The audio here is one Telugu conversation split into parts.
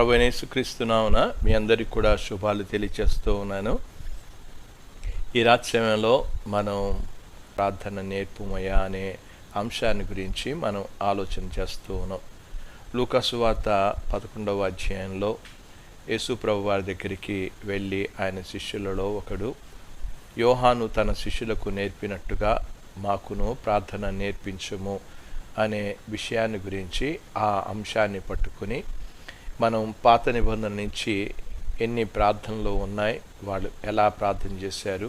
ప్రభునేసుక్రీస్తునామున మీ అందరికి కూడా శుభాలు తెలియచేస్తూ ఉన్నాను. ఈ రాత్రి సమయంలో మనం ప్రార్థన నేర్పుమయ్యా అనే అంశాన్ని గురించి మనం ఆలోచన చేస్తూ ఉన్నాం. లూకాసు వార్త పదకొండవ అధ్యాయంలో యేసు ప్రభు వారి దగ్గరికి వెళ్ళి ఆయన శిష్యులలో ఒకడు యోహాను తన శిష్యులకు నేర్పినట్టుగా మాకును ప్రార్థన నేర్పించము అనే విషయాన్ని గురించి ఆ అంశాన్ని పట్టుకుని మనం పాత నిబంధన నుంచి ఎన్ని ప్రార్థనలు ఉన్నాయి వాళ్ళు ఎలా ప్రార్థన చేశారు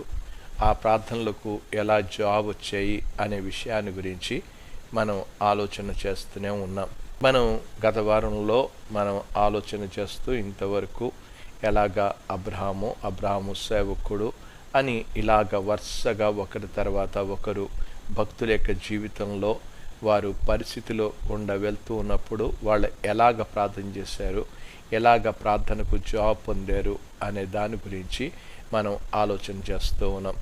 ఆ ప్రార్థనలకు ఎలా జవాబు వచ్చాయి అనే విషయాన్ని గురించి మనం ఆలోచన చేస్తూనే ఉన్నాం. మనం గత వారంలో మనం ఆలోచన చేస్తూ ఇంతవరకు ఎలాగా అబ్రహాము అబ్రహాము సేవకుడు అని ఇలాగ వరుసగా ఒకరి తర్వాత ఒకరు భక్తుల యొక్క జీవితంలో వారు పరిస్థితిలో ఉండ వెళ్తూ ఉన్నప్పుడు వాళ్ళు ఎలాగ ప్రార్థన చేశారు ఎలాగ ప్రార్థనకు జవాబు పొందారు అనే దాని గురించి మనం ఆలోచన చేస్తూ ఉన్నాం.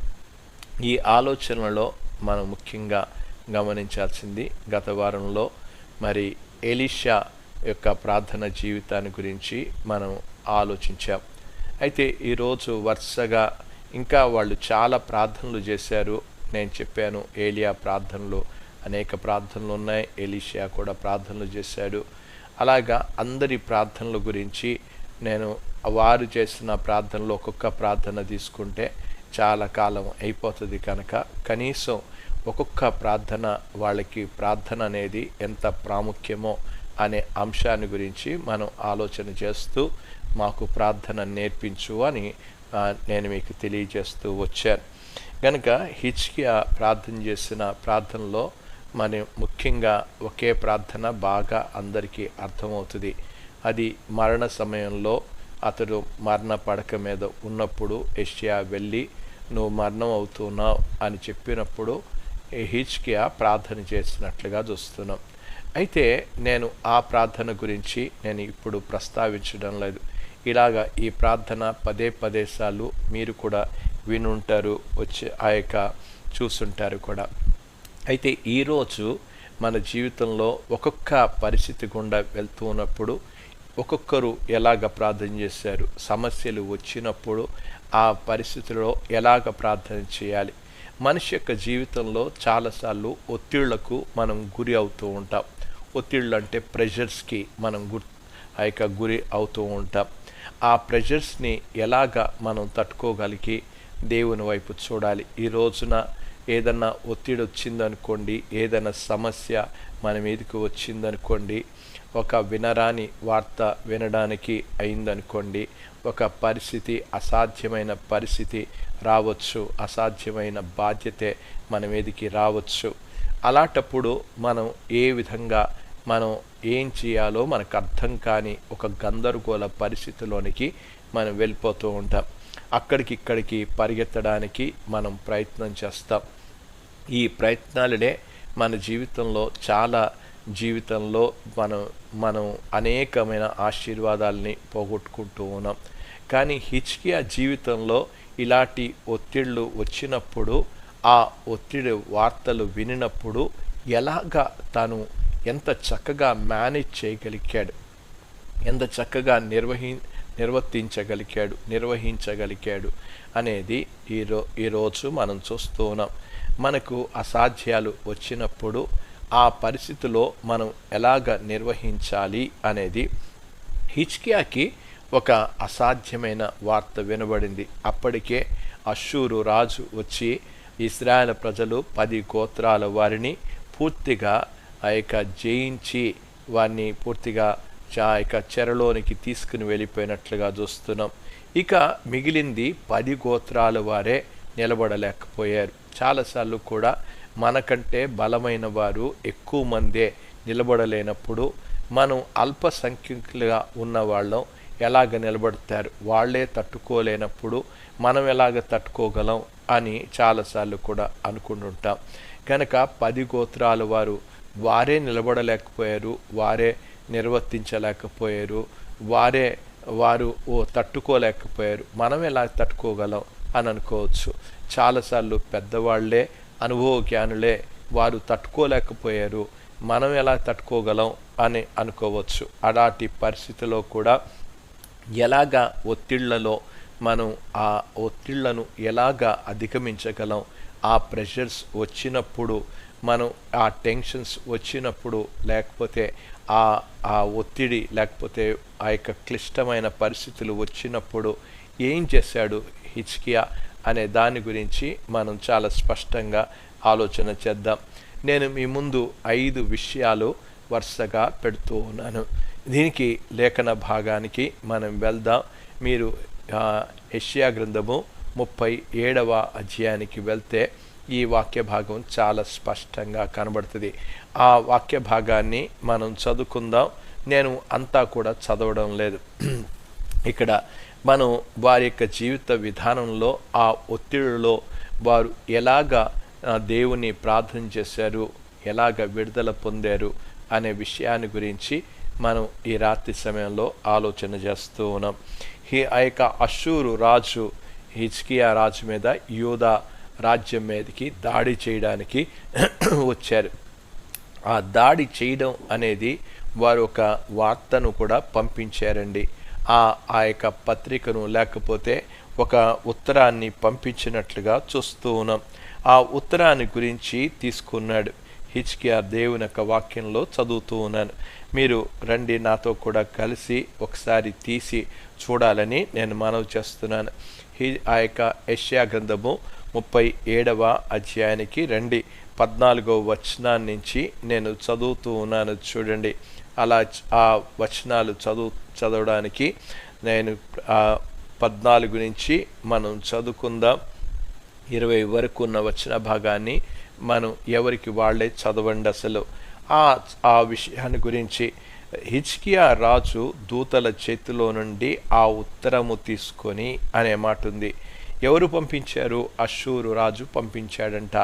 ఈ ఆలోచనలో మనం ముఖ్యంగా గమనించాల్సింది గత వారంలో మరి ఎలిషా యొక్క ప్రార్థన జీవితాన్ని గురించి మనం ఆలోచించాం. అయితే ఈరోజు వరుసగా ఇంకా వాళ్ళు చాలా ప్రార్థనలు చేశారు. నేను చెప్పాను ఏలియా ప్రార్థనలు అనేక ప్రార్థనలు ఉన్నాయి. ఎలిషియా కూడా ప్రార్థనలు చేశాడు. అలాగా అందరి ప్రార్థనల గురించి నేను వారు చేసిన ప్రార్థనలు ఒక్కొక్క ప్రార్థన తీసుకుంటే చాలా కాలం అయిపోతుంది కనుక కనీసం ఒక్కొక్క ప్రార్థన వాళ్ళకి ప్రార్థన అనేది ఎంత ప్రాముఖ్యమో అనే అంశాన్ని గురించి మనం ఆలోచన చేస్తూ మాకు ప్రార్థన నేర్పించు అని నేను మీకు తెలియజేస్తూ వచ్చాను. కనుక హిచ్కియా ప్రార్థన చేసిన ప్రార్థనలో మన ముఖ్యంగా ఒకే ప్రార్థన బాగా అందరికీ అర్థమవుతుంది. అది మరణ సమయంలో అతడు మరణ పడక మీద ఉన్నప్పుడు ఏషియా వెళ్ళి నువ్వు మరణం అవుతున్నావు అని చెప్పినప్పుడు హిచ్కియా ప్రార్థన చేసినట్లుగా చూస్తున్నాం. అయితే నేను ఆ ప్రార్థన గురించి నేను ఇప్పుడు ప్రస్తావించడం లేదు. ఇలాగా ఈ ప్రార్థన పదే పదే సార్లు మీరు కూడా వినుంటారు వచ్చి ఆ యొక్క చూసుంటారు కూడా. అయితే ఈరోజు మన జీవితంలో ఒక్కొక్క పరిస్థితి గుండా వెళ్తూ ఉన్నప్పుడు ఒక్కొక్కరు ఎలాగ ప్రార్థన చేశారు సమస్యలు వచ్చినప్పుడు ఆ పరిస్థితిలో ఎలాగ ప్రార్థన చేయాలి? మనిషి యొక్క జీవితంలో చాలాసార్లు ఒత్తిళ్ళకు మనం గురి అవుతూ ఉంటాం. ఒత్తిళ్ళు అంటే ప్రెషర్స్కి మనం గుర్ ఆ యొక్క గురి అవుతూ ఉంటాం. ఆ ప్రెషర్స్ని ఎలాగ మనం తట్టుకోగలిగి దేవుని వైపు చూడాలి? ఈ రోజున ఏదన్నా ఒత్తిడి వచ్చిందనుకోండి ఏదైనా సమస్య మన మీదకి వచ్చిందనుకోండి ఒక వినరాని వార్త వినడానికి అయిందనుకోండి ఒక పరిస్థితి అసాధ్యమైన పరిస్థితి రావచ్చు అసాధ్యమైన బాధ్యతే మన మీదకి రావచ్చు. అలాంటప్పుడు మనం ఏ విధంగా మనం ఏం చేయాలో మనకు అర్థం కాని ఒక గందరగోళ పరిస్థితిలోనికి మనం వెళ్ళిపోతూ ఉంటాం. అక్కడికి ఇక్కడికి పరిగెత్తడానికి మనం ప్రయత్నం చేస్తాం. ఈ ప్రయత్నాలనే మన జీవితంలో చాలా జీవితంలో మనం మనం అనేకమైన ఆశీర్వాదాలని పోగొట్టుకుంటూ ఉన్నాం. కానీ హిచ్కియా జీవితంలో ఇలాంటి ఒత్తిళ్ళు వచ్చినప్పుడు ఆ ఒత్తిడి వార్తలు వినినప్పుడు ఎలాగా తను ఎంత చక్కగా మేనేజ్ చేయగలిగాడు? ఎంత చక్కగా నిర్వహి నిర్వర్తించగలిగాడు నిర్వహించగలిగాడు అనేది ఈరో ఈరోజు మనం చూస్తూ ఉన్నాం. మనకు అసాధ్యాలు వచ్చినప్పుడు ఆ పరిస్థితిలో మనం ఎలాగ నిర్వహించాలి అనేది హిచ్కియాకి ఒక అసాధ్యమైన వార్త వినబడింది. అప్పటికే అషూరు రాజు వచ్చి ఇస్రాయల్ ప్రజలు పది గోత్రాల వారిని పూర్తిగా ఆ యొక్క జయించి వారిని పూర్తిగా ఆ యొక్క చెరలోనికి తీసుకుని వెళ్ళిపోయినట్లుగా చూస్తున్నాం. ఇక మిగిలింది పది గోత్రాల వారే నిలబడలేకపోయారు. చాలాసార్లు కూడా మనకంటే బలమైన వారు ఎక్కువ మందే నిలబడలేనప్పుడు మనం అల్పసంఖ్యకులుగా ఉన్నవాళ్ళం ఎలాగ నిలబడతారు? వాళ్ళే తట్టుకోలేనప్పుడు మనం ఎలాగ తట్టుకోగలం అని చాలాసార్లు కూడా అనుకుంటుంటాం. కనుక పది గోత్రాల వారు వారే నిలబడలేకపోయారు వారే నిర్వర్తించలేకపోయారు వారే వారు ఓ తట్టుకోలేకపోయారు. మనం ఎలా తట్టుకోగలం? అని అనుకోవచ్చు. చాలాసార్లు పెద్దవాళ్ళే అనుభవ జ్ఞానులే వారు తట్టుకోలేకపోయారు. మనం ఎలా తట్టుకోగలం అని అనుకోవచ్చు. అలాంటి పరిస్థితిలో కూడా ఎలాగా ఒత్తిళ్ళలో మనం ఆ ఒత్తిళ్ళను ఎలాగా అధిగమించగలం ఆ ప్రెషర్స్ వచ్చినప్పుడు మనం ఆ టెన్షన్స్ వచ్చినప్పుడు లేకపోతే ఆ ఆ ఒత్తిడి లేకపోతే ఆ యొక్క క్లిష్టమైన పరిస్థితులు వచ్చినప్పుడు ఏం చేశాడు హిచ్కియా అనే దాని గురించి మనం చాలా స్పష్టంగా ఆలోచన చేద్దాం. నేను మీ ముందు ఐదు విషయాలు వరుసగా పెడుతూ ఉన్నాను. దీనికి లేఖన భాగానికి మనం వెళ్దాం. మీరు యష్యా గ్రంథము ముప్పై ఏడవ అధ్యాయానికి వెళ్తే ఈ వాక్య భాగం చాలా స్పష్టంగా కనబడుతుంది. ఆ వాక్య భాగాన్ని మనం చదువుకుందాం. నేను అంతా కూడా చదవడం లేదు. ఇక్కడ మనం వారి యొక్క జీవిత విధానంలో ఆ ఒత్తిడిలో వారు ఎలాగా దేవుని ప్రార్థన చేశారు ఎలాగ విడుదల పొందారు అనే విషయాన్ని గురించి మనం ఈ రాత్రి సమయంలో ఆలోచన చేస్తూ ఉన్నాం. ఈ ఆ యొక్క అషూరు రాజు హిజ్కియా రాజు మీద యూదా రాజ్యం మీదకి దాడి చేయడానికి వచ్చారు. ఆ దాడి చేయడం అనేది వారు ఒక వార్తను కూడా పంపించారండి. ఆ ఆ యొక్క పత్రికను లేకపోతే ఒక ఉత్తరాన్ని పంపించినట్లుగా చూస్తూ ఉన్నాం. ఆ ఉత్తరాన్ని గురించి తీసుకున్నాడు. హిచ్కియా దేవుని యొక్క వాక్యంలో చదువుతూ ఉన్నాను. మీరు రండి నాతో కూడా కలిసి ఒకసారి తీసి చూడాలని నేను మనవి చేస్తున్నాను. హి ఆ యొక్క యెషయా గ్రంథము ముప్పై ఏడవ అధ్యాయానికి రండి. పద్నాలుగో వచనాన్ని నుంచి నేను చదువుతూ ఉన్నాను. చూడండి. అలా ఆ వచనాలు చదువు చదవడానికి నేను పద్నాలుగు నుంచి మనం చదువుకుందాం. ఇరవై వరకు ఉన్న వచ్చిన భాగాన్ని మనం ఎవరికి వాళ్ళే చదవండి అసలు. ఆ ఆ విషయాన్ని గురించి హిచ్కియా రాజు దూతల చేతిలో నుండి ఆ ఉత్తరము తీసుకొని అనే మాట ఉంది. ఎవరు పంపించారు? అశూరు రాజు పంపించాడంట.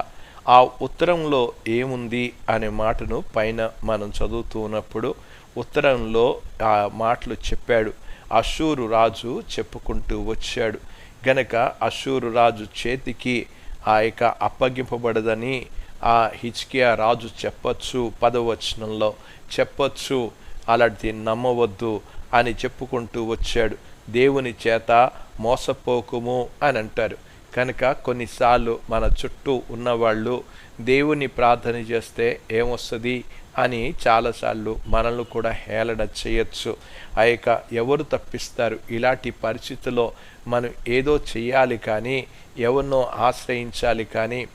ఆ ఉత్తరంలో ఏముంది అనే మాటను పైన మనం చదువుతున్నప్పుడు ఉత్తరంలో ఆ మాటలు చెప్పాడు. అశూరు రాజు చెప్పుకుంటూ వచ్చాడు. గనక అశూరు రాజు చేతికి ఆ యొక్క అప్పగింపబడదని ఆ హిచ్కియా రాజు చెప్పొచ్చు పదవచనంలో. చెప్పొచ్చు అలాంటిది నమ్మవద్దు అని చెప్పుకుంటూ వచ్చాడు. దేవుని చేత మోసపోకుము అని అంటారు. కనుక కొన్నిసార్లు మన చుట్టూ ఉన్నవాళ్ళు దేవుని ప్రార్థన చేస్తే ఏమొస్తుంది అని చాలాసార్లు మనల్ని కూడా హేళన చేయొచ్చు. ఆ యొక్క ఎవరు తప్పిస్తారు? ఇలాంటి పరిస్థితుల్లో మనం ఏదో చేయాలి కానీ ఎవరినో ఆశ్రయించాలి కానీ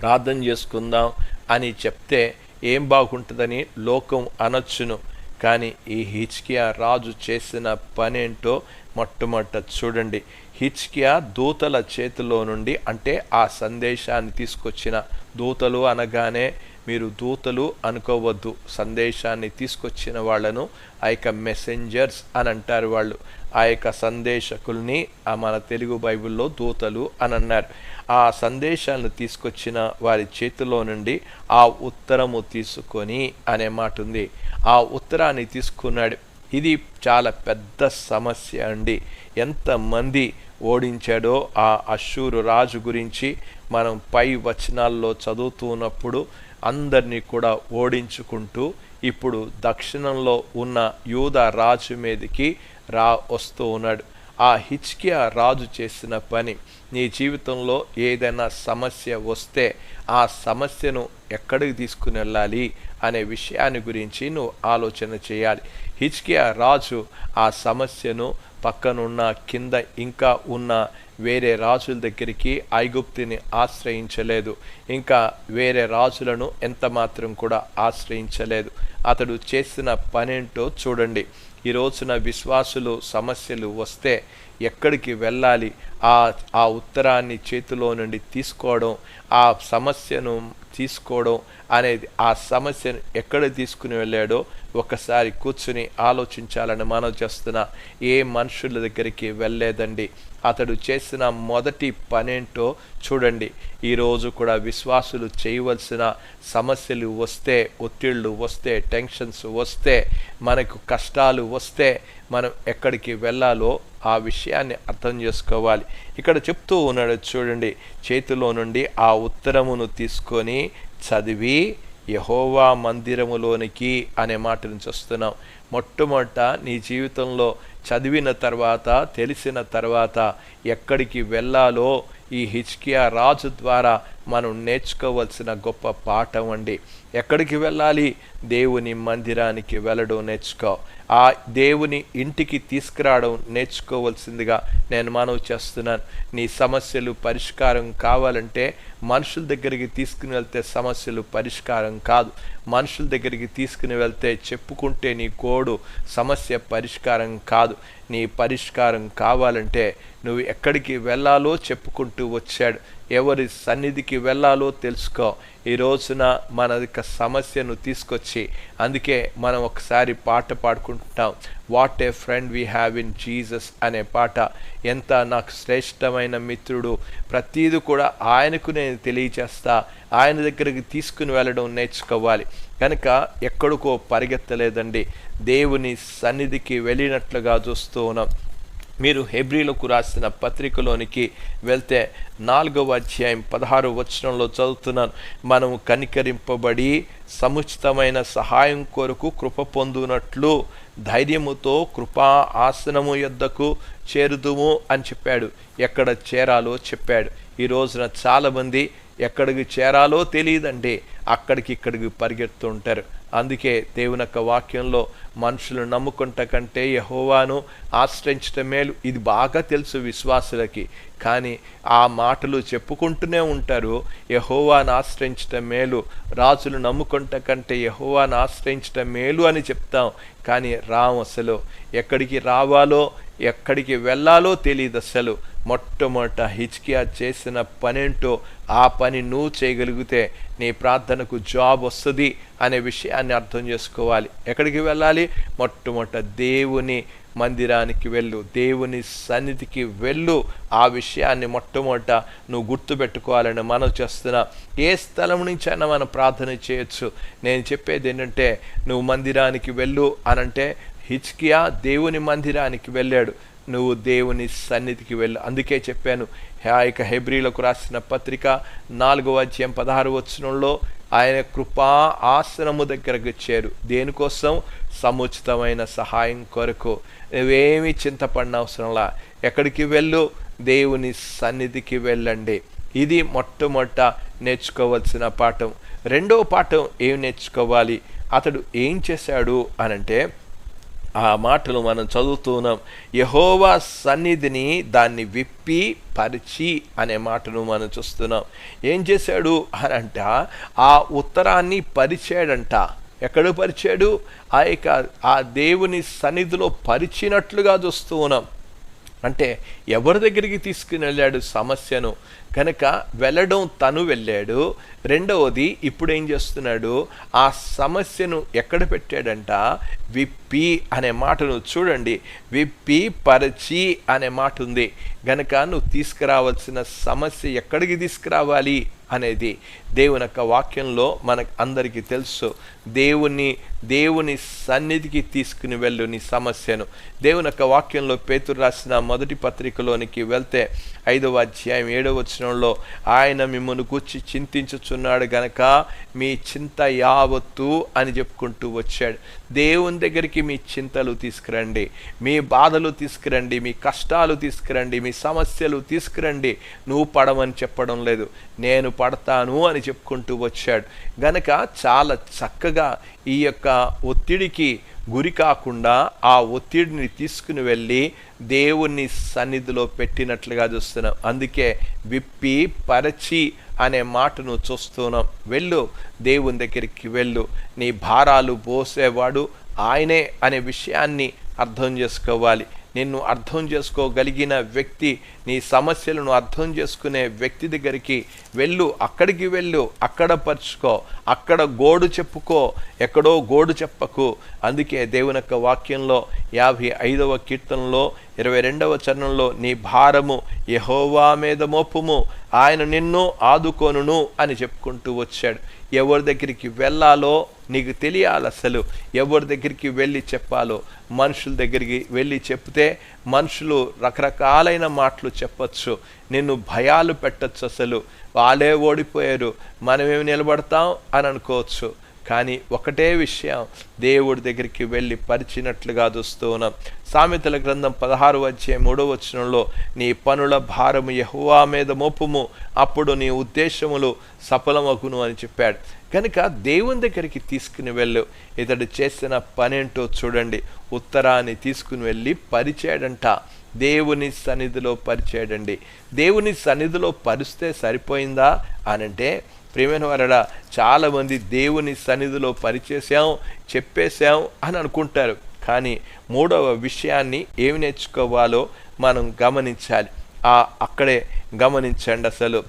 ప్రార్థన చేసుకుందాం అని చెప్తే ఏం బాగుంటుందని లోకం అనొచ్చును. కానీ ఈ హిచ్కియా రాజు చేసిన పనేంటో మొట్టమొదట చూడండి. హిచ్కియా దూతల చేతిలో నుండి అంటే ఆ సందేశాన్ని తీసుకొచ్చిన దూతలు అనగానే మీరు దూతలు అనుకోవద్దు. సందేశాన్ని తీసుకొచ్చిన వాళ్ళను ఆ యొక్క మెసెంజర్స్ అని అంటారు వాళ్ళు. ఆ యొక్క సందేశకుల్ని ఆ మన తెలుగు బైబిల్లో దూతలు అని అన్నారు. ఆ సందేశాలను తీసుకొచ్చిన వారి చేతిలో నుండి ఆ ఉత్తరము తీసుకొని అనే మాట ఉంది. ఆ ఉత్తరాన్ని తీసుకున్నాడు ఇది చాలా పెద్ద సమస్య అండి. ఎంతమంది ఓడించాడో ఆ అశూరు రాజు గురించి మనం పై వచనాల్లో చదువుతున్నప్పుడు అందరినీ కూడా ఓడించుకుంటూ ఇప్పుడు దక్షిణంలో ఉన్న యూద రాజు మీదకి రా వస్తూ ఉన్నాడు. ఆ హిచ్కియా రాజు చేసిన పని నీ జీవితంలో ఏదైనా సమస్య వస్తే ఆ సమస్యను ఎక్కడికి తీసుకుని వెళ్ళాలి అనే విషయాన్ని గురించి నువ్వు ఆలోచన చేయాలి. హిచ్కియా రాజు ఆ సమస్యను పక్కనున్న కింద ఇంకా ఉన్న వేరే రాజుల దగ్గరికి ఐగుప్తిని ఆశ్రయించలేదు. ఇంకా వేరే రాజులను ఎంత మాత్రం కూడా ఆశ్రయించలేదు. అతడు చేసిన పనేంటో చూడండి. ఈ రోజున విశ్వాసులు సమస్యలు వస్తే ఎక్కడికి వెళ్ళాలి? ఆ ఆ ఉత్తరాన్ని చేతిలో నుండి తీసుకోవడం ఆ సమస్యను తీసుకోవడం అనేది ఆ సమస్యను ఎక్కడ తీసుకుని వెళ్ళాడో ఒకసారి కూర్చుని ఆలోచించాలని మనం చేస్తున్న ఏ మనుషుల దగ్గరికి వెళ్ళలేదండి అతడు చేసిన మొదటి పనేంటో చూడండి. ఈరోజు కూడా విశ్వాసులు చేయవలసిన సమస్యలు వస్తే ఒత్తిళ్ళు వస్తే టెన్షన్స్ వస్తే మనకు కష్టాలు వస్తే మనం ఎక్కడికి వెళ్ళాలో ఆ విషయాన్ని అర్థం చేసుకోవాలి. ఇక్కడ చెప్తూ ఉన్నాడు చూడండి చేతిలో నుండి ఆ ఉత్తరమును తీసుకొని చదివి యహోవా మందిరములోనికి అనే మాట నుంచి వస్తున్నాం. మొట్టమొదట నీ జీవితంలో చదివిన తర్వాత తెలిసిన తర్వాత ఎక్కడికి వెళ్ళాలో ఈ హిచ్కియా రాజు ద్వారా మనం నేర్చుకోవలసిన గొప్ప పాఠం అండి. ఎక్కడికి వెళ్ళాలి? దేవుని మందిరానికి వెళ్ళడం నేర్చుకో. ఆ దేవుని ఇంటికి తీసుకురావడం నేర్చుకోవాల్సిందిగా నేను మనవి చేస్తున్నాను. నీ సమస్యలు పరిష్కారం కావాలంటే మనుషుల దగ్గరికి తీసుకుని వెళ్తే సమస్యలు పరిష్కారం కాదు. మనుషుల దగ్గరికి తీసుకుని వెళ్తే చెప్పుకుంటే నీ కోడు సమస్య పరిష్కారం కాదు. నీ పరిష్కారం కావాలంటే నువ్వు ఎక్కడికి వెళ్ళాలో చెప్పుకుంటూ వచ్చాడు. ఎవరి సన్నిధికి వెళ్ళాలో తెలుసుకో. ఈ రోజున మన యొక్క సమస్యను తీసుకొచ్చి అందుకే మనం ఒకసారి పాట పాడుకుంటాం what a friend we have in Jesus అనే పాట. ఎంత నాకు శ్రేష్టమైన మిత్రుడు. ప్రతీది కూడా ఆయనకు నేను తెలియచేస్తా ఆయన దగ్గరికి తీసుకుని వెళ్ళడం నేర్చుకోవాలి. కనుక ఎక్కడికో పరిగెత్తలేదండి. దేవుని సన్నిధికి వెళ్ళినట్లుగా చూస్తూ ఉన్నాం. మీరు హెబ్రిలకు రాసిన పత్రికలోనికి వెళ్తే నాలుగవ అధ్యాయం పదహారు వచనంలో చదువుతున్నాను. మనము కనికరింపబడి సముచితమైన సహాయం కొరకు కృప పొందునట్లు ధైర్యముతో కృపా ఆసనము యొద్దకు చేరుదుము అని చెప్పాడు. ఎక్కడ చేరాలో చెప్పాడు. ఈ రోజున చాలామంది ఎక్కడికి చేరాలో తెలియదండి అక్కడికి ఇక్కడికి పరిగెత్తుంటారు అందుకే దేవుని యొక్క వాక్యంలో మనుషులు నమ్ముకుంట కంటే యహోవాను ఆశ్రయించటం మేలు. ఇది బాగా తెలుసు విశ్వాసులకి. కానీ ఆ మాటలు చెప్పుకుంటూనే ఉంటారు యహోవాను ఆశ్రయించటం మేలు. రాజులు నమ్ముకుంట కంటే యహోవాను ఆశ్రయించటం మేలు అని చెప్తాం. కానీ రాము అసలు ఎక్కడికి రావాలో ఎక్కడికి వెళ్ళాలో తెలియదు అసలు. మొట్టమొదట హిచ్కియా చేసిన పనేంటో ఆ పని నువ్వు చేయగలిగితే నీ ప్రార్థనకు జాబ్ వస్తుంది అనే విషయాన్ని అర్థం చేసుకోవాలి. ఎక్కడికి వెళ్ళాలి? మొట్టమొదట దేవుని మందిరానికి వెళ్ళు. దేవుని సన్నిధికి వెళ్ళు. ఆ విషయాన్ని మొట్టమొదట నువ్వు గుర్తుపెట్టుకోవాలని మనం చేస్తున్నా. ఏ స్థలం నుంచైనా మనం ప్రార్థన చేయొచ్చు. నేను చెప్పేది ఏంటంటే నువ్వు మందిరానికి వెళ్ళు అనంటే హిచ్కియా దేవుని మందిరానికి వెళ్ళాడు. నువ్వు దేవుని సన్నిధికి వెళ్ళు. అందుకే చెప్పాను ఆ యొక్క హెబ్రిలకు రాసిన పత్రిక నాలుగవ అధ్యాయం పదహారు వచనంలో ఆయన కృపా ఆసనము దగ్గరకు చేరు. దేనికోసం? సముచితమైన సహాయం కొరకు. నువ్వేమి చింతపడిన అవసరంలా ఎక్కడికి వెళ్ళు? దేవుని సన్నిధికి వెళ్ళండి. ఇది మొట్టమొదట నేర్చుకోవాల్సిన పాఠం. రెండవ పాఠం ఏం నేర్చుకోవాలి? అతడు ఏం చేశాడు అనంటే ఆ మాటలు మనం చదువుతున్నాం యహోవా సన్నిధిని దాన్ని విప్పి పరిచి అనే మాటను మనం చూస్తున్నాం. ఏం చేశాడు అని అంట ఆ ఉత్తరాన్ని పరిచాడంట. ఎక్కడ పరిచాడు? ఆ యొక్క ఆ దేవుని సన్నిధిలో పరిచినట్లుగా చూస్తూ ఉన్నాం. అంటే ఎవరి దగ్గరికి తీసుకుని వెళ్ళాడు సమస్యను? కనుక వెళ్ళడం తను వెళ్ళాడు. రెండవది ఇప్పుడు ఏం చేస్తున్నాడు? ఆ సమస్యను ఎక్కడ పెట్టాడంట? విప్పి అనే మాటను చూడండి. విప్పి పరిచి అనే మాట ఉంది. గనక నువ్వు తీసుకురావాల్సిన సమస్య ఎక్కడికి తీసుకురావాలి అనేది? దేవుని యొక్క వాక్యంలో మనకు అందరికీ తెలుసు. దేవుని దేవుని సన్నిధికి తీసుకుని వెళ్ళు నీ సమస్యను. దేవుని యొక్క వాక్యంలో పేతురు రాసిన మొదటి పత్రికలోనికి వెళ్తే ఐదవ అధ్యాయం ఏడవ వచనంలో ఆయన మిమ్మల్ని కూర్చి చింతించుచున్నాడు గనక మీ చింత యావత్తు అని చెప్పుకుంటూ వచ్చాడు. దేవుని దగ్గరికి మీ చింతలు తీసుకురండి. మీ బాధలు తీసుకురండి. మీ కష్టాలు తీసుకురండి. మీ సమస్యలు తీసుకురండి. నువ్వు పడమని చెప్పడం లేదు. నేను పడతాను అని చెప్పుకుంటూ వచ్చాడు. గనక చాలా చక్కగా ఈ యొక్క ఒత్తిడికి గురి కాకుండా ఆ ఒత్తిడిని తీసుకుని వెళ్ళి దేవుని సన్నిధిలో పెట్టినట్లుగా చూస్తున్నాం. అందుకే విప్పి పరచి అనే మాటను చూస్తున్నాం. వెళ్ళు దేవుని దగ్గరికి వెళ్ళు. నీ భారాలు పోసేవాడు ఆయనే అనే విషయాన్ని అర్థం చేసుకోవాలి. నిన్ను అర్థం చేసుకోగలిగిన వ్యక్తి నీ సమస్యలను అర్థం చేసుకునే వ్యక్తి దగ్గరికి వెళ్ళు. అక్కడికి వెళ్ళు. అక్కడ పరుచుకో. అక్కడ గోడు చెప్పుకో. ఎక్కడో గోడు చెప్పకు. అందుకే దేవుని యొక్క వాక్యంలో యాభై ఐదవ కీర్తనలో ఇరవై రెండవ చరణంలో నీ భారము యహోవా మీద మోపుము. ఆయన నిన్ను ఆదుకోనును అని చెప్పుకుంటూ వచ్చాడు. ఎవరి దగ్గరికి వెళ్ళాలో నీకు తెలియాలి అసలు. ఎవరి దగ్గరికి వెళ్ళి చెప్పాలో మనుషుల దగ్గరికి వెళ్ళి చెప్తే మనుషులు రకరకాలైన మాటలు చెప్పచ్చు. నిన్ను భయాలు పెట్టచ్చు అసలు. వాళ్ళే ఓడిపోయారు. మనమేమి నిలబడతాం అని అనుకోవచ్చు. కానీ ఒకటే విషయం దేవుడి దగ్గరికి వెళ్ళి పరిచినట్లుగా చూస్తూ ఉన్నాం సామెతల గ్రంథం పదహారు వచ్చే మూడో వచనంలో నీ పనుల భారము యహువా మీద మోపుము అప్పుడు నీ ఉద్దేశములు సఫలమగును అని చెప్పాడు. కనుక దేవుని దగ్గరికి తీసుకుని వెళ్ళు. ఇతడు చేసిన పనేంటో చూడండి. ఉత్తరాన్ని తీసుకుని వెళ్ళి పరిచాడంట దేవుని సన్నిధిలో పరిచేయడండి. దేవుని సన్నిధిలో పరిస్తే సరిపోయిందా? అనంటే ప్రియమైన వారడా చాలామంది దేవుని సన్నిధిలో పరిచేసాం చెప్పేశాం అని అనుకుంటారు. కానీ మూడవ విషయాన్ని ఏమి నేర్చుకోవాలో మనం గమనించాలి. ఆ అక్కడే గమనించండి అసలు.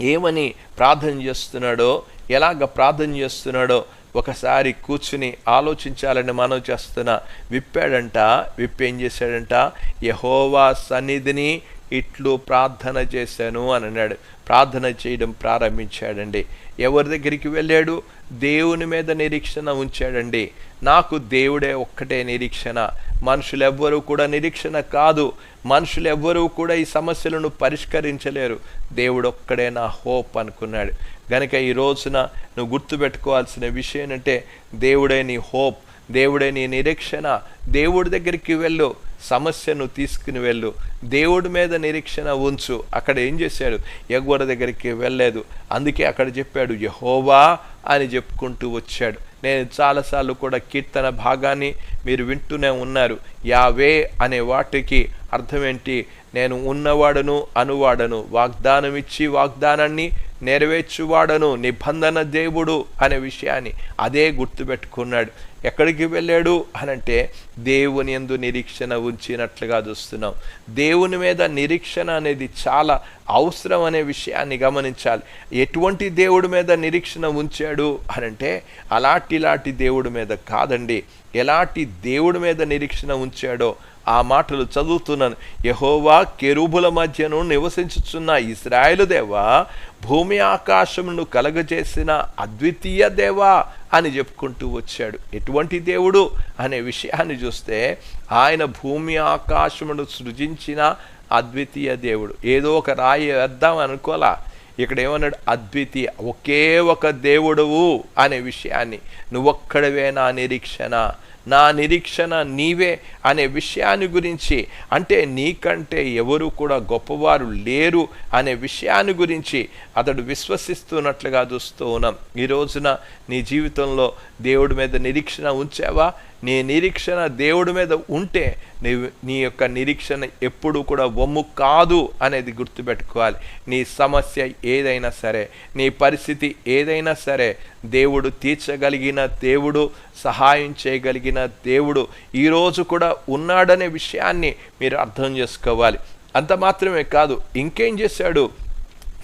ఏమని ప్రార్థన చేస్తున్నాడో ఎలాగ ప్రార్థన చేస్తున్నాడో ఒకసారి కూర్చుని ఆలోచించాలని మనం చేస్తున్న విప్పాడంట విప్పేం చేశాడంట? యహోవా సన్నిధిని ఇట్లు ప్రార్థన చేశాను అని అన్నాడు. ప్రార్థన చేయడం ప్రారంభించాడండి. ఎవరి దగ్గరికి వెళ్ళాడు? దేవుని మీద నిరీక్షణ ఉంచాడండి. నాకు దేవుడే ఒక్కటే నిరీక్షణ. మనుషులు ఎవ్వరూ కూడా నిరీక్షణ కాదు. మనుషులు ఎవ్వరూ కూడా ఈ సమస్యలను పరిష్కరించలేరు. దేవుడు ఒక్కడే నా హోప్ అనుకున్నాడు. గనక ఈ రోజున నువ్వు గుర్తుపెట్టుకోవాల్సిన విషయం ఏంటంటే దేవుడే నీ హోప్ దేవుడే నీ నిరీక్షణ. దేవుడి దగ్గరికి వెళ్ళు. సమస్యను తీసుకుని వెళ్ళు. దేవుడి మీద నిరీక్షణ ఉంచు. అక్కడ ఏం చేశాడు? ఎగ్గొడ దగ్గరికి వెళ్ళలేదు. అందుకే అక్కడ చెప్పాడు యహోవా అని చెప్పుకుంటూ వచ్చాడు. నేను చాలాసార్లు కూడా కీర్తన భాగాన్ని మీరు వింటూనే ఉన్నారు. యావే అనే వాటికి అర్థం ఏంటి నేను ఉన్నవాడను అనువాడను. వాగ్దానం ఇచ్చి వాగ్దానాన్ని నెరవేర్చువాడను. నిబంధన దేవుడు అనే విషయాన్ని అదే గుర్తుపెట్టుకున్నాడు. ఎక్కడికి వెళ్ళాడు అనంటే దేవుని ఎందు నిరీక్షణ ఉంచినట్లుగా చూస్తున్నాం. దేవుని మీద నిరీక్షణ అనేది చాలా అవసరం అనే విషయాన్ని గమనించాలి. ఎటువంటి దేవుడి మీద నిరీక్షణ ఉంచాడు అనంటే అలాంటి ఇలాంటి దేవుడి మీద కాదండి. ఎలాంటి దేవుడి మీద నిరీక్షణ ఉంచాడో ఆ మాటలు చదువుతున్నాను. యహోవా కెరూబుల మధ్యను నివసించుచున్న ఇస్రాయేలు దేవా భూమి ఆకాశమును కలగజేసిన అద్వితీయ దేవా అని చెప్పుకుంటూ వచ్చాడు. ఎటువంటి దేవుడు అనే విషయాన్ని చూస్తే ఆయన భూమి ఆకాశమును సృజించిన అద్వితీయ దేవుడు. ఏదో ఒక రాయి వేద్దాం అనుకోలా. ఇక్కడ ఏమన్నాడు? అద్వితీయ ఒకే ఒక దేవుడువు అనే విషయాన్ని. నువ్వొక్కడవే నా నిరీక్షణ? నా నిరీక్షణ నీవే అనే విషయాన్ని గురించి. అంటే నీకంటే ఎవరు కూడా గొప్పవారు లేరు అనే విషయాన్ని గురించి అతడు విశ్వసిస్తున్నట్లుగా చూస్తూ ఉన్నాం. ఈ రోజున నీ జీవితంలో దేవుడి మీద నిరీక్షణ ఉంచావా? నీ నిరీక్షణ దేవుడి మీద ఉంటే నీ నీ యొక్క నిరీక్షణ ఎప్పుడు కూడా వమ్ము కాదు అనేది గుర్తుపెట్టుకోవాలి. నీ సమస్య ఏదైనా సరే నీ పరిస్థితి ఏదైనా సరే దేవుడు తీర్చగలిగిన దేవుడు సహాయం చేయగలిగిన దేవుడు ఈరోజు కూడా ఉన్నాడనే విషయాన్ని మీరు అర్థం చేసుకోవాలి. అంత మాత్రమే కాదు ఇంకేం చేశాడు?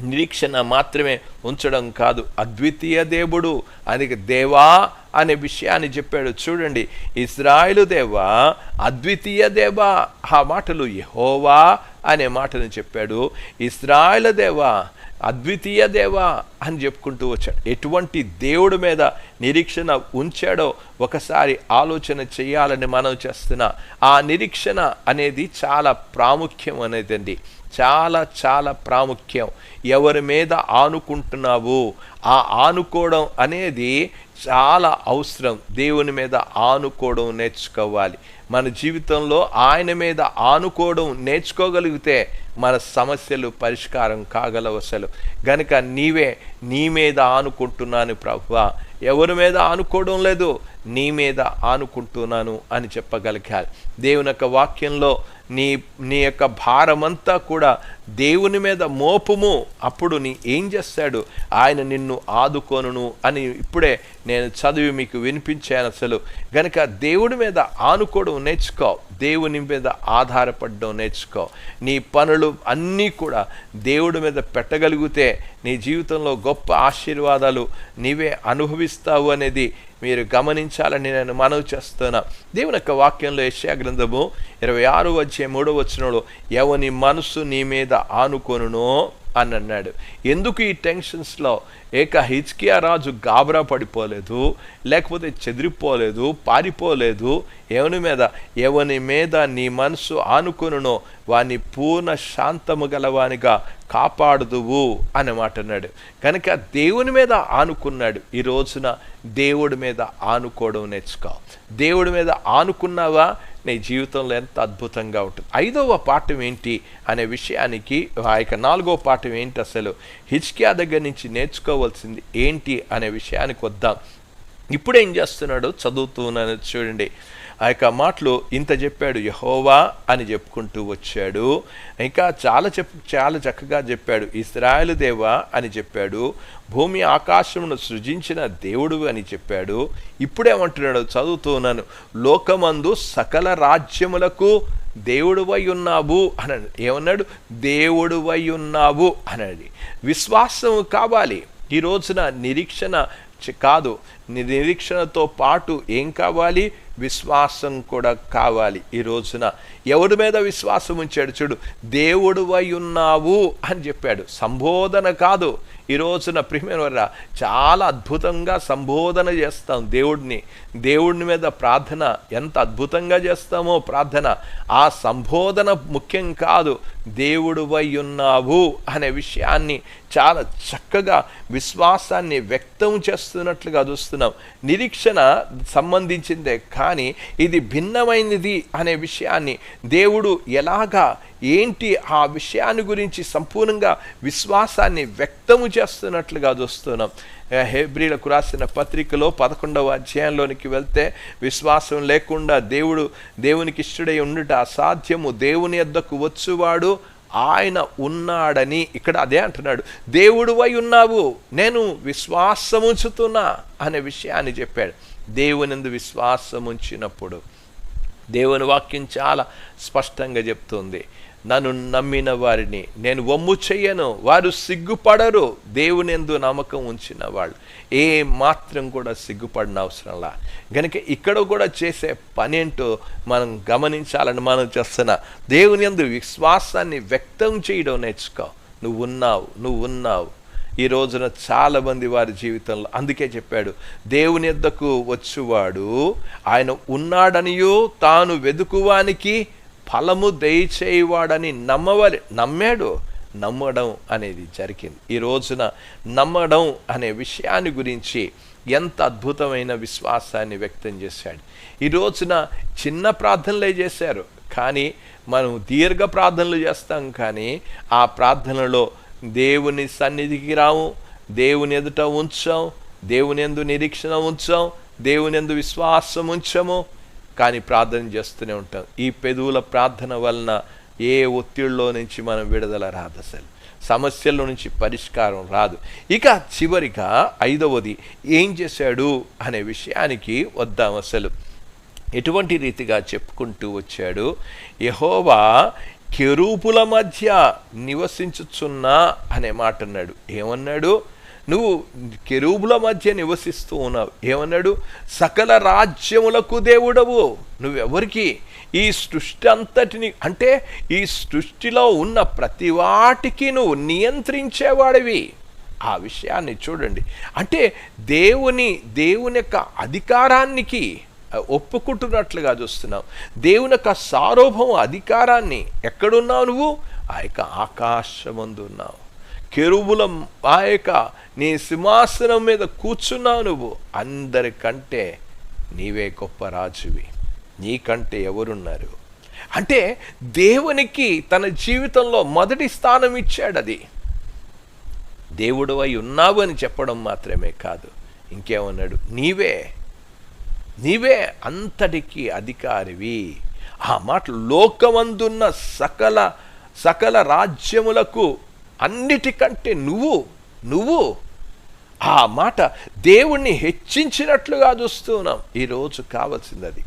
నిరీక్షణ మాత్రమే ఉంచడం కాదు. అద్వితీయ దేవుడు. అని దేవా అనే విషయాన్ని చెప్పాడు. చూడండి ఇస్రాయిలు దేవా అద్వితీయ దేవా ఆ మాటలు యహోవా అనే మాటను చెప్పాడు. ఇస్రాయిల దేవా అద్వితీయ దేవా అని చెప్పుకుంటూ వచ్చాడు. ఎటువంటి దేవుడి మీద నిరీక్షణ ఉంచాడో ఒకసారి ఆలోచన చేయాలని మనం చేస్తున్నా ఆ నిరీక్షణ అనేది చాలా ప్రాముఖ్యం అనేదండి. చాలా చాలా ప్రాముఖ్యం. ఎవరి మీద ఆనుకుంటున్నావు? ఆ ఆనుకోవడం అనేది చాలా అవసరం. దేవుని మీద ఆనుకోవడం నేర్చుకోవాలి. మన జీవితంలో ఆయన మీద ఆనుకోవడం నేర్చుకోగలిగితే మన సమస్యలు పరిష్కారం కాగలవు అసలు గనుక నీవే నీ మీద ఆనుకుంటున్నాను ప్రభువా. ఎవరి మీద ఆనుకోవడం లేదు నీ మీద ఆనుకుంటున్నాను అని చెప్పగలిగారు. దేవుని యొక్క వాక్యంలో నీ నీ యొక్క భారమంతా కూడా దేవుని మీద మోపము. అప్పుడు నీ ఏం చేస్తాడు? ఆయన నిన్ను ఆదుకోనును అని ఇప్పుడే నేను చదివి మీకు వినిపించాను అసలు. గనక దేవుడి మీద ఆనుకోవడం నేర్చుకో. దేవుని మీద ఆధారపడడం నేర్చుకో. నీ పనులు అన్నీ కూడా దేవుడి మీద పెట్టగలిగితే నీ జీవితంలో గొప్ప ఆశీర్వాదాలు నీవే అనుభవిస్తావు అనేది మీరు గమనించాలని నేను మనవి చేస్తున్నా. దేవుని యొక్క వాక్యంలో యశ్యా గ్రంథము ఇరవై ఆరు వచ్చే మూడో వచ్చినలో ఎవని మనసు నీ మీద ఆనుకొనునో అని అన్నాడు. ఎందుకు ఈ టెన్షన్స్లో ఏక హిచ్కియా రాజు గాబరా పడిపోలేదు లేకపోతే చెదిరిపోలేదు పారిపోలేదు. ఎవని మీద? ఎవని మీద నీ మనసు ఆనుకునునో వాని పూర్ణ శాంతము గలవానిగా కాపాడుదువు అని మాట అన్నాడు. కనుక దేవుని మీద ఆనుకున్నాడు. ఈ రోజున దేవుడి మీద ఆనుకోవడం నేర్చుకో. దేవుడి మీద ఆనుకున్నావా? నీ జీవితంలో ఎంత అద్భుతంగా ఉంటుంది. ఐదవ పాఠం ఏంటి అనే విషయానికి ఆ యొక్క నాలుగవ పాఠం ఏంటి అసలు హిచ్కియా దగ్గర నుంచి నేర్చుకోవాల్సింది ఏంటి అనే విషయానికి వద్దాం. ఇప్పుడేం చేస్తున్నాడు? చదువుతున్నాను చూడండి. ఆ యొక్క మాటలు ఇంత చెప్పాడు యహోవా అని చెప్పుకుంటూ వచ్చాడు. ఇంకా చాలా చెప్పు చాలా చక్కగా చెప్పాడు ఇస్రాయలు దేవా అని చెప్పాడు. భూమి ఆకాశమును సృజించిన దేవుడు అని చెప్పాడు. ఇప్పుడేమంటున్నాడు? చదువుతున్నాను. లోకమందు సకల రాజ్యములకు దేవుడువై ఉన్నావు అని ఏమన్నాడు? దేవుడువై ఉన్నావు అన్నది విశ్వాసం కావాలి. ఈ రోజున నిరీక్షణ కాదు. నిరీక్షణతో పాటు ఏం కావాలి? విశ్వాసం కూడా కావాలి ఈ రోజున. ఎవడి మీద విశ్వాసం ఉంచాడు చూడు దేవుడు ఉన్నావు అని చెప్పాడు. సంబోధన కాదు. ఈ రోజున ప్రియమైన చాలా అద్భుతంగా సంబోధన చేస్తాం దేవుడిని. దేవుడిని మీద ప్రార్థన ఎంత అద్భుతంగా చేస్తామో ప్రార్థన. ఆ సంబోధన ముఖ్యం కాదు దేవుడు ఉన్నావు అనే విషయాన్ని చాలా చక్కగా విశ్వాసాన్ని వ్యక్తం చేస్తున్నట్లుగా చూస్తున్నాం. నిరీక్షణ సంబంధించిందే కానీ ఇది భిన్నమైనది అనే విషయాన్ని దేవుడు ఎలాగా ఏంటి ఆ విషయాన్ని గురించి సంపూర్ణంగా విశ్వాసాన్ని వ్యక్తము చేస్తున్నట్లుగా చూస్తున్నాం హెబ్రిలకు రాసిన పత్రికలో పదకొండవ అధ్యాయంలోనికి వెళ్తే విశ్వాసం లేకుండా దేవుడు దేవునికి ఇష్టడై ఉండుట అసాధ్యము. దేవుని యొద్దకు వచ్చువాడు ఆయన ఉన్నాడని ఇక్కడ అదే అంటున్నాడు. దేవుడు వై ఉన్నావు? నేను విశ్వాసముంచుతున్నా అనే విషయాన్ని చెప్పాడు. దేవునిందు విశ్వాసముంచినప్పుడు దేవుని వాక్యం చాలా స్పష్టంగా చెప్తుంది. నన్ను నమ్మిన వారిని నేను వమ్ము చెయ్యను వారు సిగ్గుపడరు దేవుని ఎందు నమ్మకం ఉంచిన వాళ్ళు. ఏ మాత్రం కూడా సిగ్గుపడిన అవసరంలా గనుక ఇక్కడ కూడా చేసే పని ఏంటో మనం గమనించాలని మనం చేస్తున్న దేవుని ఎందు విశ్వాసాన్ని వ్యక్తం చేయడం నేర్చుకో. నువ్వు ఉన్నావు నువ్వు ఉన్నావు ఈ రోజున చాలామంది వారి జీవితంలో అందుకే చెప్పాడు దేవుని ఎద్దకు వచ్చువాడు ఆయన ఉన్నాడనియో తాను వెదుకువానికి ఫలము దయచేయవాడని నమ్మవాలి నమ్మాడు నమ్మడం అనేది జరిగింది. ఈ రోజున నమ్మడం అనే విషయాన్ని గురించి ఎంత అద్భుతమైన విశ్వాసాన్ని వ్యక్తం చేశాడు. ఈ రోజున చిన్న ప్రార్థనలే చేశారు కానీ మనం దీర్ఘ ప్రార్థనలు చేస్తాం కానీ ఆ ప్రార్థనలో దేవుని సన్నిధికి రావు దేవుని ఎదుట ఉంచాం దేవుని ఎందు నిరీక్షణ ఉంచాం దేవుని ఎందు విశ్వాసం ఉంచము. కానీ ప్రార్థన చేస్తూనే ఉంటాం. ఈ పెదువుల ప్రార్థన వలన ఏ ఒత్తిడిలో నుంచి మనం విడుదల రాదు అసలు. సమస్యల నుంచి పరిష్కారం రాదు. ఇక చివరిగా ఐదవది ఏం చేశాడు అనే విషయానికి వద్దాం అసలు. ఎటువంటి రీతిగా చెప్పుకుంటూ వచ్చాడు? యహోవా కెరూపుల మధ్య నివసించుచున్నా అనే మాట అన్నాడు ఏమన్నాడు? నువ్వు కెరూబుల మధ్య నివసిస్తూ ఉన్నావు. ఏమన్నాడు? సకల రాజ్యములకు దేవుడవు. నువ్వెవరికి? ఈ సృష్టి అంతటిని. అంటే ఈ సృష్టిలో ఉన్న ప్రతి వాటికి నువ్వు నియంత్రించేవాడివి. ఆ విషయాన్ని చూడండి. అంటే దేవుని దేవుని యొక్క అధికారానికి ఒప్పుకుంటున్నట్లుగా చూస్తున్నావు దేవుని యొక్క సార్వభౌమ అధికారాన్ని ఎక్కడున్నావు నువ్వు? ఆ యొక్క ఆకాశమందు ఉన్నావు. కెరువుల ఆ యొక్క నీ సింహాసనం మీద కూర్చున్నావు నువ్వు. అందరికంటే నీవే గొప్ప రాజువి. నీకంటే ఎవరున్నారు? అంటే దేవునికి తన జీవితంలో మొదటి స్థానం ఇచ్చాడు అది. దేవుడు అయి ఉన్నావు అని చెప్పడం మాత్రమే కాదు. ఇంకేమన్నాడు? నీవే నీవే అంతటికి అధికారివి. ఆ మాట లోకమందున్న సకల సకల రాజ్యములకు అన్నిటికంటే నువ్వు నువ్వు ఆ మాట దేవుణ్ణి హెచ్చించినట్లుగా చూస్తున్నాం ఈరోజు కావాల్సింది అది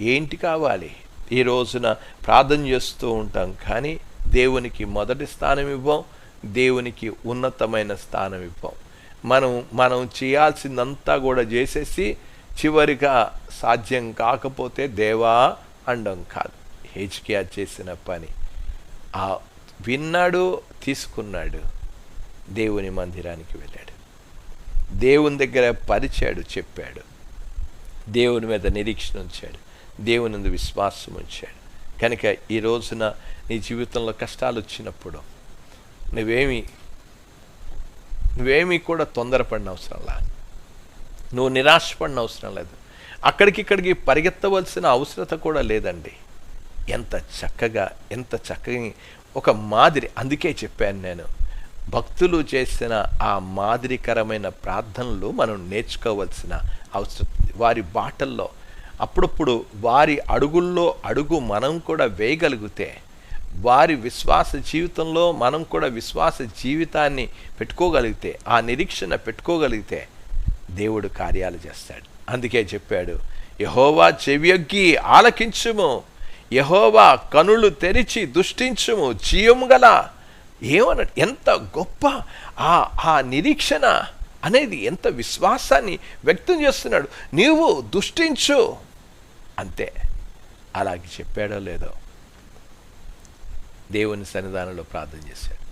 ఏంటి కావాలి? ఈ రోజున ప్రార్థన చేస్తూ ఉంటాం కానీ దేవునికి మొదటి స్థానం ఇవ్వం దేవునికి ఉన్నతమైన స్థానం ఇవ్వం. మనం మనం చేయాల్సిందంతా కూడా చేసేసి చివరిగా సాధ్యం కాకపోతే దేవా అండం కాదు. హెచ్కియా చేసిన పని. ఆ విన్నాడు తీసుకున్నాడు. దేవుని మందిరానికి వెళ్ళాడు. దేవుని దగ్గర పరిచాడు చెప్పాడు. దేవుని మీద నిరీక్షణ ఉంచాడు. దేవుని మీద విశ్వాసం ఉంచాడు. కనుక ఈ రోజున నీ జీవితంలో కష్టాలు వచ్చినప్పుడు నువ్వేమి నువ్వేమీ కూడా తొందరపడిన అవసరం లా నువ్వు నిరాశపడిన అవసరం లేదు. అక్కడికిక్కడికి పరిగెత్తవలసిన అవసరత కూడా లేదండి. ఎంత చక్కగా ఎంత చక్కగా ఒక మాదిరి. అందుకే చెప్పాను నేను భక్తులు చేసిన ఆ మాదిరికరమైన ప్రార్థనలు మనం నేర్చుకోవలసిన అవసరం. వారి బాటల్లో అప్పుడప్పుడు వారి అడుగుల్లో అడుగు మనం కూడా వేయగలిగితే వారి విశ్వాస జీవితంలో మనం కూడా విశ్వాస జీవితాన్ని పెట్టుకోగలిగితే ఆ నిరీక్షణ పెట్టుకోగలిగితే దేవుడు కార్యాలు చేస్తాడు. అందుకే చెప్పాడు యహోవా చెవియొగ్గి ఆలకించుము యహోవా కనులు తెరిచి దుష్టించుము జీవము గల ఏమన ఎంత గొప్ప ఆ ఆ నిరీక్షణ అనేది ఎంత విశ్వాసాన్ని వ్యక్తం చేస్తున్నాడు. నీవు దుష్టించు. అంతే. అలాగే చెప్పాడో లేదో దేవుని సన్నిధానంలో ప్రార్థన చేశాడు.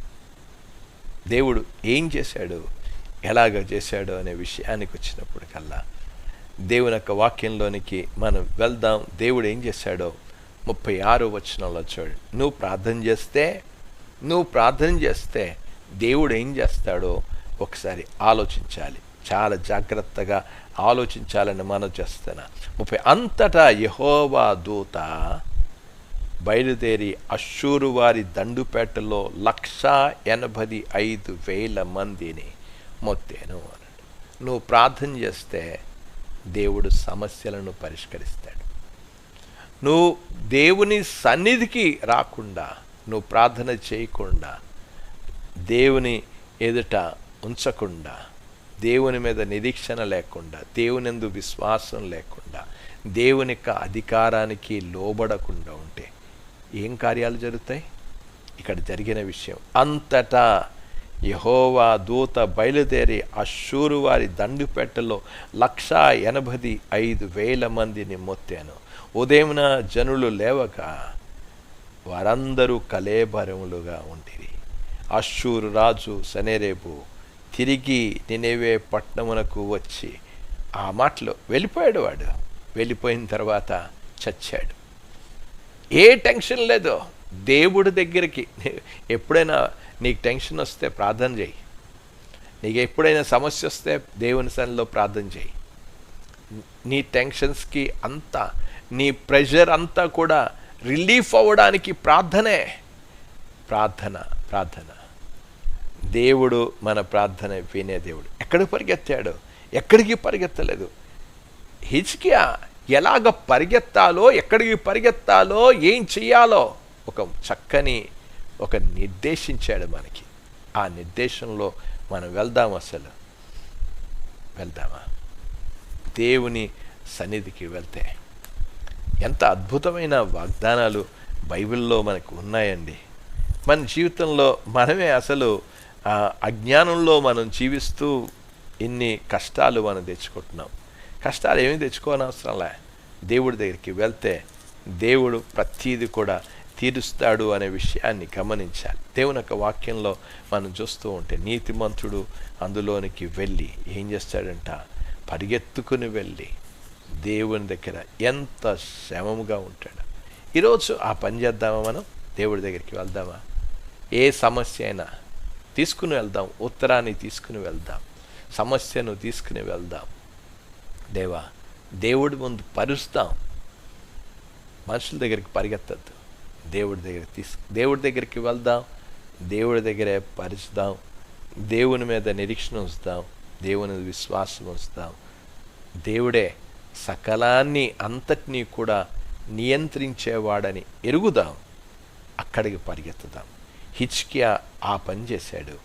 దేవుడు ఏం చేశాడు? ఎలాగ చేశాడో అనే విషయానికి వచ్చినప్పుడు కల్లా దేవుని యొక్క వాక్యంలోనికి మనం వెళ్దాం. దేవుడు ఏం చేశాడో ముప్పై ఆరు వచనంలో చూడు నువ్వు ప్రార్థన చేస్తే నువ్వు ప్రార్థన చేస్తే దేవుడు ఏం చేస్తాడో ఒకసారి ఆలోచించాలి. చాలా జాగ్రత్తగా ఆలోచించాలని మనం చేస్తున్నా. ముప్పై అంతటా యహోవా దూత బయలుదేరి అశ్షూరు వారి దండుపేటలో లక్ష ఎనభై ఐదు వేల మందిని మొత్తేను అన్నాడు నువ్వు ప్రార్థన చేస్తే దేవుడు సమస్యలను పరిష్కరిస్తాడు. నువ్వు దేవుని సన్నిధికి రాకుండా నువ్వు ప్రార్థన చేయకుండా దేవుని ఎదుట ఉంచకుండా దేవుని మీద నిరీక్షణ లేకుండా దేవుని ఎందు విశ్వాసం లేకుండా దేవుని యొక్క అధికారానికి లోబడకుండా ఉంటే ఏం కార్యాలు జరుగుతాయి? ఇక్కడ జరిగిన విషయం అంతటా యహోవా దూత బయలుదేరి అశ్షూరు వారి దండుపెట్టలో లక్ష ఎనభై ఐదు వేల మందిని మొత్తాను. ఉదయమున జనులు లేవక వారందరూ కలేబరములుగా ఉండిరి అశ్షూరు రాజు సనేరేపు తిరిగి నినేవే పట్టణమునకు వచ్చి ఆ మాటలో వెళ్ళిపోయాడు వాడు. వెళ్ళిపోయిన తర్వాత చచ్చాడు. ఏ టెన్షన్ లేదు. దేవుడి దగ్గరికి ఎప్పుడైనా నీకు టెన్షన్ వస్తే ప్రార్థన చేయి. నీకు ఎప్పుడైనా సమస్య వస్తే దేవుని సన్నిలో ప్రార్థన చేయి. నీ టెన్షన్స్కి అంతా నీ ప్రెషర్ అంతా కూడా రిలీఫ్ అవ్వడానికి ప్రార్థనే. ప్రార్థన ప్రార్థన. దేవుడు మన ప్రార్థన వినే దేవుడు. ఎక్కడికి పరిగెత్తాడు? ఎక్కడికి పరిగెత్తలేదు? హిజ్కియా ఎలాగ పరిగెత్తాలో ఎక్కడికి పరిగెత్తాలో ఏం చెయ్యాలో ఒక చక్కని ఒక నిర్దేశించాడు మనకి. ఆ నిర్దేశంలో మనం వెళ్దాం అసలు. వెళ్దామా? దేవుని సన్నిధికి వెళ్తే. ఎంత అద్భుతమైన వాగ్దానాలు బైబిల్లో మనకు ఉన్నాయండి. మన జీవితంలో మనమే అసలు ఆ, అజ్ఞానంలో మనం జీవిస్తూ ఇన్ని కష్టాలు మనం తెచ్చుకుంటున్నాం. కష్టాలు ఏమీ తెచ్చుకోనవసరంలే దేవుడి దగ్గరికి వెళ్తే దేవుడు ప్రతీది కూడా తీరుస్తాడు అనే విషయాన్ని గమనించాలి. దేవుని యొక్క వాక్యంలో మనం చూస్తూ ఉంటే నీతిమంతుడు అందులోనికి వెళ్ళి ఏం చేస్తాడంట? పరిగెత్తుకుని వెళ్ళి దేవుని దగ్గర ఎంత శ్రమముగా ఉంటాడు. ఈరోజు ఆ పని చేద్దామా మనం? దేవుడి దగ్గరికి వెళ్దామా? ఏ సమస్య అయినా తీసుకుని వెళ్దాం. ఉత్తరాన్ని తీసుకుని వెళ్దాం. సమస్యను తీసుకుని వెళ్దాం. దేవా దేవుడి ముందు పరుస్తాం. మనుషుల దగ్గరికి పరిగెత్తద్దు. దేవుడి దగ్గర తీసు దేవుడి దగ్గరికి వెళ్దాం దేవుడి దగ్గరే పరిచుదాం దేవుని మీద నిరీక్షణ ఉంచుదాం దేవుని విశ్వాసం ఉంచుదాం. దేవుడే సకలాన్ని అంతటినీ కూడా నియంత్రించేవాడని ఎరుగుదాం అక్కడికి పరిగెత్తుదాం. హిచ్కియా ఆ పని చేశాడు.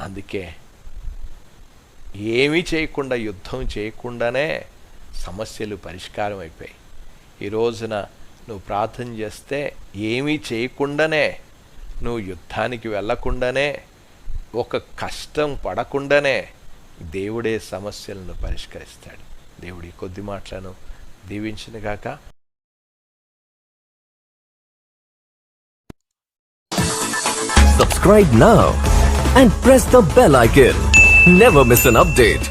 అందుకే ఏమీ చేయకుండా యుద్ధం చేయకుండానే సమస్యలు పరిష్కారం అయిపోయాయి ఈ రోజున నువ్వు ప్రార్థన చేస్తే ఏమీ చేయకుండానే నువ్వు యుద్ధానికి వెళ్ళకుండానే ఒక కష్టం పడకుండానే దేవుడే సమస్యలను పరిష్కరిస్తాడు దేవుడి కొద్ది మాటలను దీవించిన గాక Subscribe subscribe now and press the bell icon. Never miss an update.